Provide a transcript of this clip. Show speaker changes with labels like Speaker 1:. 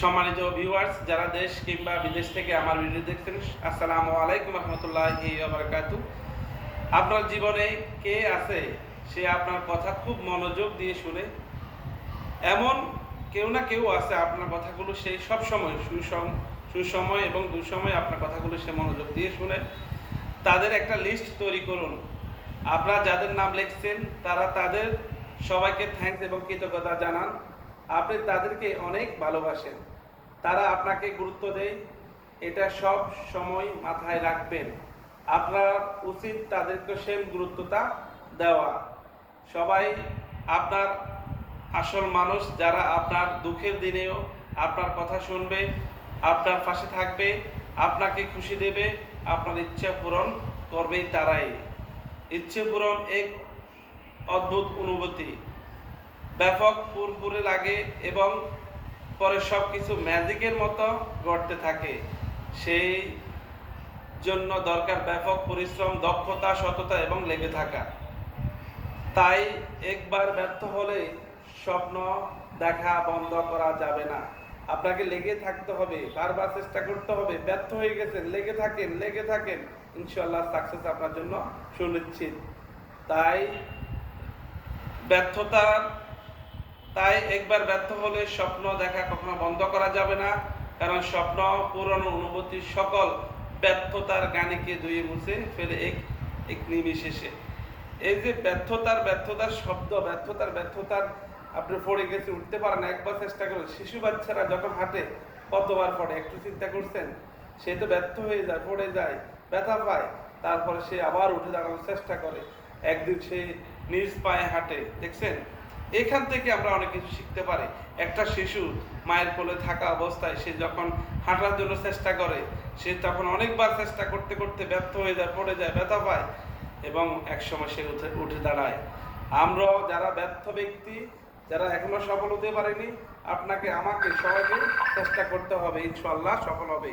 Speaker 1: সম্মানিত ভিউয়ার্স যারা দেশ কিংবা বিদেশ থেকে আমার ভিডিও দেখছেন, আসসালামু আলাইকুম রহমতুল্লাহি বারাকাতু। আপনার জীবনে কে আছে? সে আপনার কথা খুব মনোযোগ দিয়ে শুনে। এমন কেউ না কেউ আছে, আপনার কথাগুলো সেই সব সময় সুসম সুসময় এবং দুসময় আপনার কথাগুলো সে মনোযোগ দিয়ে শুনে। তাদের একটা লিস্ট তৈরি করুন। আপনারা যাদের নাম লিখছেন, তারা তাদের সবাইকে থ্যাঙ্কস এবং কৃতজ্ঞতা জানান। আপনি তাদেরকে অনেক ভালোবাসেন। তারা আপনাকে গুরুত্ব দেয়। এটা সব সময় মাথায় রাখবেন। আপনার উচিত তাদেরকে সেম গুরুত্বটা দেওয়া। সবাই আপনার আসল মানুষ যারা আপনার দুঃখের দিনেও আপনার কথা শুনবে, আপনার পাশে থাকবে, আপনাকে খুশি দেবে, আপনার ইচ্ছা পূরণ করবেই তারাই। ইচ্ছে পূরণ এক অদ্ভুত অনুভূতি। ব্যাপক পুরপুরে লাগে এবং পরে সব কিছু ম্যাজিকের মতো ঘটতে থাকে। সেই জন্য দরকার ব্যাপক পরিশ্রম, দক্ষতা, সততা এবং লেগে থাকা। তাই একবার ব্যর্থ হলে স্বপ্ন দেখা বন্ধ করা যাবে না। আপনাকে লেগে থাকতে হবে, বারবার চেষ্টা করতে হবে, ব্যর্থ হয়ে গেছেন, লেগে থাকেন লেগে থাকেন। ইনশাল্লাহ সাকসেস আপনার জন্য সুনিশ্চিত। তাই ব্যর্থতা তাই একবার ব্যর্থ হলে স্বপ্ন দেখা কখনো বন্ধ করা যাবে না, কারণ স্বপ্ন, পুরনো অনুভূতি সকল ব্যর্থতার গানিকে ধুয়ে মুছে ফেলে এক এক নিমিশেষে। এই যে ব্যর্থতার ব্যর্থতার শব্দ, ব্যর্থতার ব্যর্থতার আপনি পড়ে গেছে, উঠতে পারেন একবার চেষ্টা করেন। শিশু বাচ্চারা যখন হাঁটে, কতবার পড়ে, একটু চিন্তা করছেন? সে তো ব্যর্থ হয়ে যায়, পড়ে যায়, ব্যথা পায়, তারপরে সে আবার উঠে দাঁড়ানোর চেষ্টা করে। একদিন সে নিজ পায়ে হাঁটে, দেখছেন? এখান থেকে আমরা অনেক কিছু শিখতে পারি। একটা শিশু মায়ের কোলে থাকা অবস্থায় সে যখন হাঁটার জন্য চেষ্টা করে, সে তখন অনেকবার চেষ্টা করতে করতে ব্যর্থ হয়ে যায়, পড়ে যায়, ব্যথা পায় এবং একসময় সে উঠে উঠে দাঁড়ায়। আমরা যারা ব্যর্থ ব্যক্তি, যারা এখনও সফল হতে পারেনি, আপনাকে, আমাকে সবাইকে চেষ্টা করতে হবে ইনশাল্লাহ সফল হবে।